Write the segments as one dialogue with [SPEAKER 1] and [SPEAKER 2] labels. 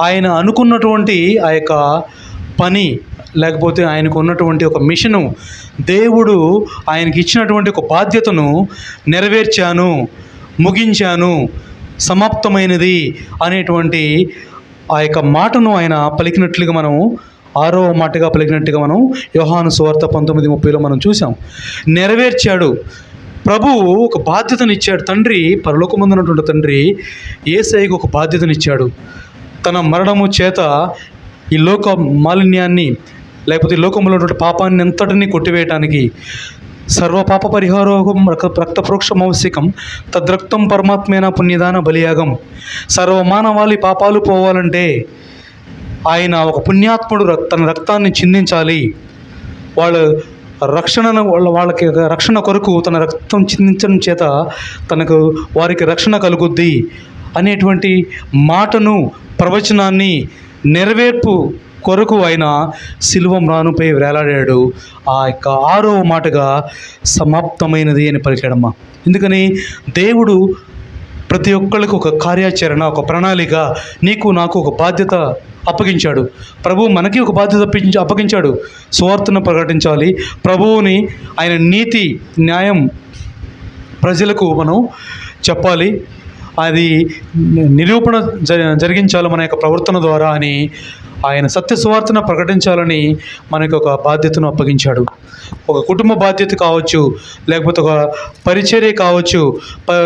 [SPEAKER 1] ఆయన అనుకున్నటువంటి ఆ యొక్క పని లేకపోతే ఆయనకు ఉన్నటువంటి ఒక మిషను దేవుడు ఆయనకి ఇచ్చినటువంటి ఒక బాధ్యతను నెరవేర్చాను ముగించాను సమాప్తమైనది అనేటువంటి ఆ యొక్క మాటను ఆయన పలికినట్లుగా మనం ఆరో మాటగా పలికినట్టుగా మనం యోహాను సువార్త పంతొమ్మిది ముప్పైలో మనం చూసాం నెరవేర్చాడు. ప్రభువు ఒక బాధ్యతనిచ్చాడు. తండ్రి పరలోకమందున్నటువంటి తండ్రి ఏసైకి ఒక బాధ్యతనిచ్చాడు. తన మరణము చేత ఈ లోక మాలిన్యాన్ని లేకపోతే ఈ లోకంలో ఉన్నటువంటి పాపాన్ని అంతటిని కొట్టివేయటానికి సర్వ పాప పరిహారోగం రక్త రక్త ప్రోక్షమవశ్యకం తద్రక్తం పరమాత్మేన పుణ్యదాన బలియాగం. సర్వ మానవాళి పాపాలు పోవాలంటే ఆయన ఒక పుణ్యాత్ముడు తన రక్తాన్ని చిందించాలి. వాళ్ళ రక్షణను వాళ్ళ వాళ్ళకి రక్షణ కొరకు తన రక్తం చిందించడం చేత తనకు వారికి రక్షణ కలుగుద్ది అనేటువంటి మాటను ప్రవచనాన్ని నెరవేర్పు కొరకు ఆయన శిలువ మ్రానుపై వేలాడాడు. ఆ యొక్క ఆరో మాటగా సమాప్తమైనది అని పలికాడమ్మ. ఎందుకని? దేవుడు ప్రతి ఒక్కళ్ళకు ఒక కార్యాచరణ ఒక ప్రణాళిక నీకు నాకు ఒక బాధ్యత అప్పగించాడు. ప్రభు మనకి ఒక బాధ్యత అప్పగించి అప్పగించాడు. సువార్తను ప్రకటించాలి. ప్రభువుని ఆయన నీతి న్యాయం ప్రజలకు మనం చెప్పాలి. అది నిరూపణ జ జరిగించాలి మన యొక్క ప్రవర్తన ద్వారా అని ఆయన సత్య సువార్తను ప్రకటించాలని మనకు ఒక బాధ్యతను అప్పగించాడు. ఒక కుటుంబ బాధ్యత కావచ్చు లేకపోతే ఒక పరిచర్య కావచ్చు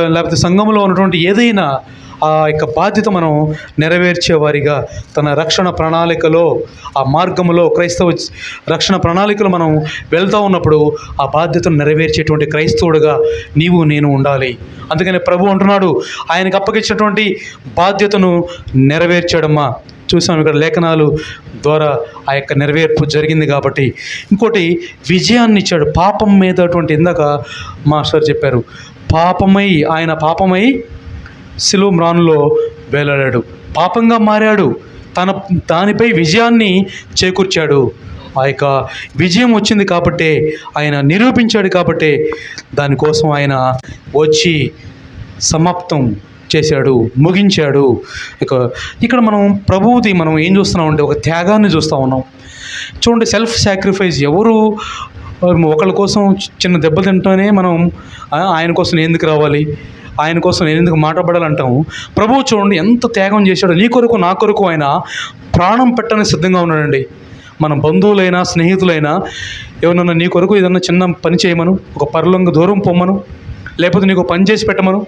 [SPEAKER 1] లేకపోతే సంఘంలో ఉన్నటువంటి ఏదైనా ఆ యొక్క బాధ్యత మనం నెరవేర్చే వారిగా తన రక్షణ ప్రణాళికలో ఆ మార్గంలో క్రైస్తవ రక్షణ ప్రణాళికలో మనం వెళ్తూ ఉన్నప్పుడు ఆ బాధ్యతను నెరవేర్చేటువంటి క్రైస్తవుడుగా నీవు నేను ఉండాలి. అందుకని ప్రభు అంటున్నాడు ఆయనకు అప్పగించినటువంటి బాధ్యతను నెరవేర్చాడమ్మా. చూసాం ఇక్కడ లేఖనాలు ద్వారా ఆ యొక్క నెరవేర్పు జరిగింది కాబట్టి. ఇంకోటి విజయాన్ని ఇచ్చాడు. పాపం మీద అటువంటి ఇందాక మాస్టర్ చెప్పారు. పాపమై ఆయన పాపమై శిలువ మ్రాన్లో వేలాడాడు. పాపంగా మారాడు. తన దానిపై విజయాన్ని చేకూర్చాడు. ఆ యొక్క విజయం వచ్చింది కాబట్టే ఆయన నిరూపించాడు కాబట్టే దానికోసం ఆయన వచ్చి సమాప్తం చేశాడు ముగించాడు. ఇక ఇక్కడ మనం ప్రభువుది మనం ఏం చూస్తున్నామంటే ఒక త్యాగాన్ని చూస్తూ ఉన్నాం. చూడండి సెల్ఫ్ సాక్రిఫైస్ ఎవరు ఒకళ్ళ కోసం చిన్న దెబ్బ తింటూనే మనం ఆయన కోసం ఎందుకు రావాలి? ఆయన కోసం నేను ఎందుకు మాట్లాడాలంటాం ప్రభువు చూడండి ఎంత త్యాగం చేశాడో. నీ కొరకు నా కొరకు ఆయన ప్రాణం పెట్టని సిద్ధంగా ఉన్నాడండి. మన బంధువులైనా స్నేహితులైనా ఎవరన్నా నీ కొరకు ఏదన్నా చిన్న పని చేయమను ఒక పరలంగా దూరం పొమ్మను లేకపోతే నీకు పని చేసి పెట్టమను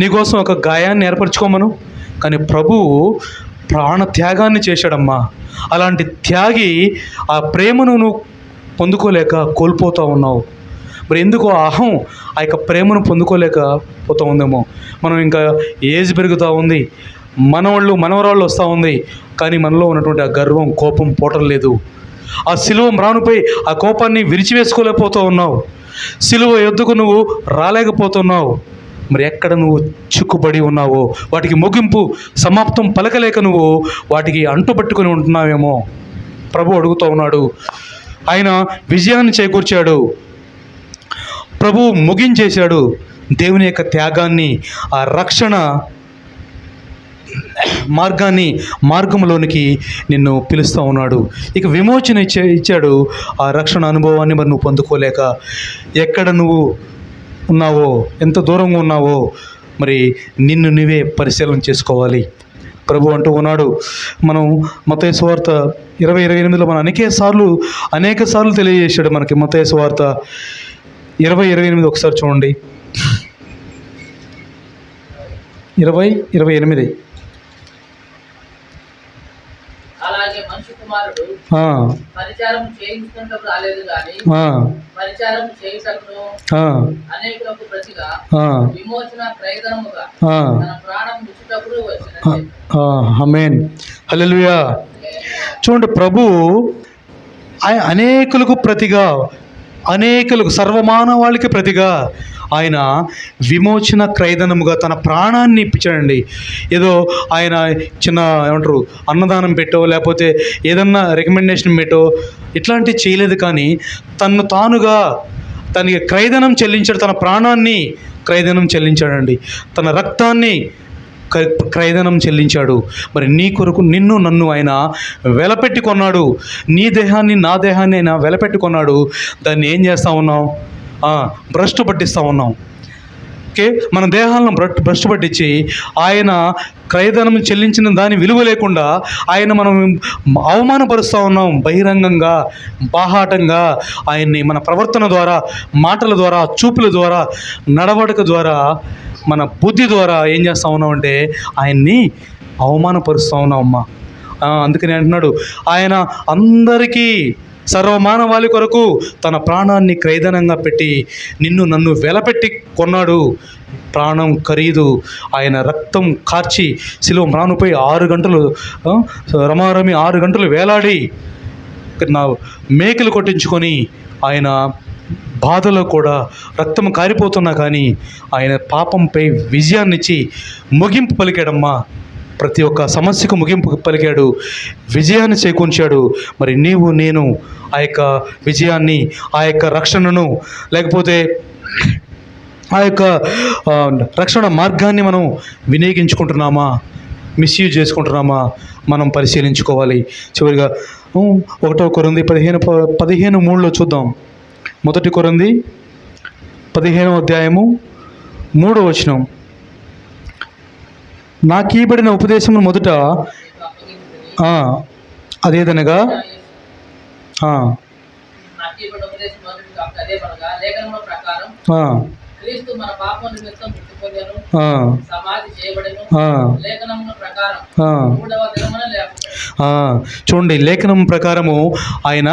[SPEAKER 1] నీకోసం ఒక గాయాన్ని ఏర్పరచుకోమను. కానీ ప్రభువు ప్రాణ త్యాగాన్ని చేశాడమ్మా. అలాంటి త్యాగి ఆ ప్రేమను నువ్వు పొందుకోలేక కోల్పోతూ ఉన్నావు. మరి ఎందుకు అహం ఆ యొక్క ప్రేమను పొందుకోలేక పోతూ ఉందేమో? మనం ఇంకా ఏజ్ పెరుగుతూ ఉంది మనవాళ్ళు మనవరాళ్ళు వస్తూ ఉంది కానీ మనలో ఉన్నటువంటి ఆ గర్వం కోపం పోటం లేదు. ఆ సిలువ మ్రానుపై ఆ కోపాన్ని విరిచివేసుకోలేకపోతూ ఉన్నావు. సిలువ ఎద్దుకు నువ్వు రాలేకపోతున్నావు మరి ఎక్కడ నువ్వు చిక్కుబడి ఉన్నావో వాటికి ముగింపు సమాప్తం పలకలేక నువ్వు వాటికి అంటుపట్టుకొని ఉంటున్నావేమో? ప్రభు అడుగుతూ ఉన్నాడు. ఆయన విజయాన్ని చేకూర్చాడు. ప్రభువు ముగించేశాడు. దేవుని యొక్క త్యాగాన్ని ఆ రక్షణ మార్గాన్ని మార్గంలోనికి నిన్ను పిలుస్తూ ఉన్నాడు. ఇక విమోచన ఇచ్చే ఇచ్చాడు. ఆ రక్షణ అనుభవాన్ని మరి నువ్వు పొందుకోలేక ఎక్కడ నువ్వు ఉన్నావో ఎంత దూరంగా ఉన్నావో మరి నిన్ను నువ్వే పరిశీలన చేసుకోవాలి. ప్రభు అంటూ ఉన్నాడు. మనం మత వార్త ఇరవై ఇరవై ఎనిమిదిలో మనం అనేక సార్లు అనేక సార్లు తెలియజేశాడు మనకి మత వార్త. ఇరవై ఇరవై ఎనిమిది ఒకసారి చూడండి. ఇరవై ఇరవై ఎనిమిది. హల్లెలూయా. చూడండి ప్రభు అనేకులకు ప్రతిగా అనేకులకు సర్వమానవాళికి ప్రతిగా ఆయన విమోచన క్రైదనముగా తన ప్రాణాన్ని ఇప్పించాడండి. ఏదో ఆయన చిన్న ఏమంటారు అన్నదానం పెట్టో లేకపోతే ఏదన్నా రికమెండేషన్ పెట్టో ఇట్లాంటివి చేయలేదు కానీ తన్ను తానుగా తనకి క్రైదనం చెల్లించాడు తన ప్రాణాన్ని క్రైదనం చెల్లించాడండి. తన రక్తాన్ని క్రయధనం చెల్లించాడు. మరి నీ కొరకు నిన్ను నన్ను ఆయన వెలపెట్టి కొన్నాడు నీ దేహాన్ని నా దేహాన్ని ఆయన వెలపెట్టి కొన్నాడు దాన్ని ఏం చేస్తూ ఉన్నాం భ్రష్టు పట్టిస్తూ ఉన్నాం ఓకే? మన దేహాలను భ్రష్టు భ్రష్టు పట్టించి ఆయన క్రయధనం చెల్లించిన దాని విలువ లేకుండా ఆయన మనం అవమానపరుస్తూ ఉన్నాం. బహిరంగంగా బాహాటంగా ఆయన్ని మన ప్రవర్తన ద్వారా మాటల ద్వారా చూపుల ద్వారా నడవడిక ద్వారా మన బుద్ధి ద్వారా ఏం చేస్తా ఉన్నామంటే ఆయన్ని అవమానపరుస్తూ ఉన్నాం అమ్మా. అందుకని అంటున్నాడు ఆయన అందరికీ సర్వమానవాళి కొరకు తన ప్రాణాన్ని క్రైదనంగా పెట్టి నిన్ను నన్ను వెలపెట్టి కొన్నాడు. ప్రాణం ఖరీదు ఆయన రక్తం కార్చి శిలువ మ్రానుపై ఆరు గంటలు రమారమి ఆరు గంటలు వేలాడి నా మేకలు కొట్టించుకొని ఆయన బాధలో కూడా రక్తం కారిపోతున్నా కానీ ఆయన పాపంపై విజయాన్నిచ్చి ముగింపు పలికాడమ్మా. ప్రతి ఒక్క సమస్యకు ముగింపు పలికాడు. విజయాన్ని చేకూర్చాడు. మరి నీవు నేను ఆ యొక్క విజయాన్ని ఆ యొక్క రక్షణను లేకపోతే ఆ యొక్క రక్షణ మార్గాన్ని మనం వినియోగించుకుంటున్నామా? మిస్యూజ్ చేసుకుంటున్నామా? మనం పరిశీలించుకోవాలి. చివరిగా ఒకటో ఒకటో కొరింది పదిహేను పదిహేను మూడులో చూద్దాం. మొదటి కొరంది పదిహేనో అధ్యాయము మూడో వచనం. నాకు ఇవ్వబడిన ఉపదేశము మొదట అదేదనగా
[SPEAKER 2] క్రీస్తు మన పాపం నిమిత్తం సమాధి ప్రకారం మూడవ దినమున
[SPEAKER 1] చూడండి లేఖనం ప్రకారము ఆయన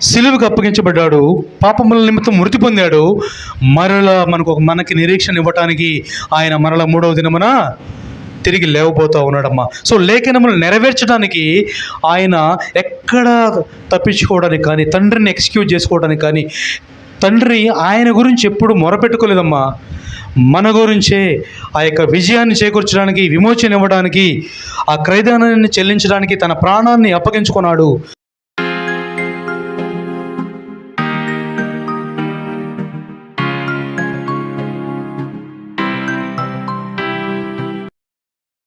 [SPEAKER 1] సిలువుకు అప్పగించబడ్డాడు. పాపముల నిమిత్తం మృతి పొందాడు. మరల మనకు ఒక మనకి నిరీక్షణ ఇవ్వటానికి ఆయన మరల మూడవ దినమున తిరిగి లేవబోతూ ఉన్నాడమ్మా. సో లేఖనములు నెరవేర్చడానికి ఆయన ఎక్కడ తప్పించుకోవడానికి కానీ తండ్రిని ఎక్స్క్యూజ్ చేసుకోవడానికి కానీ తండ్రి ఆయన గురించి ఎప్పుడు మొరపెట్టుకోలేదమ్మా. మన గురించే ఆ యొక్క విజయాన్ని చేకూర్చడానికి విమోచన ఇవ్వడానికి ఆ క్రైదానాన్ని చెల్లించడానికి తన ప్రాణాన్ని అప్పగించుకున్నాడు.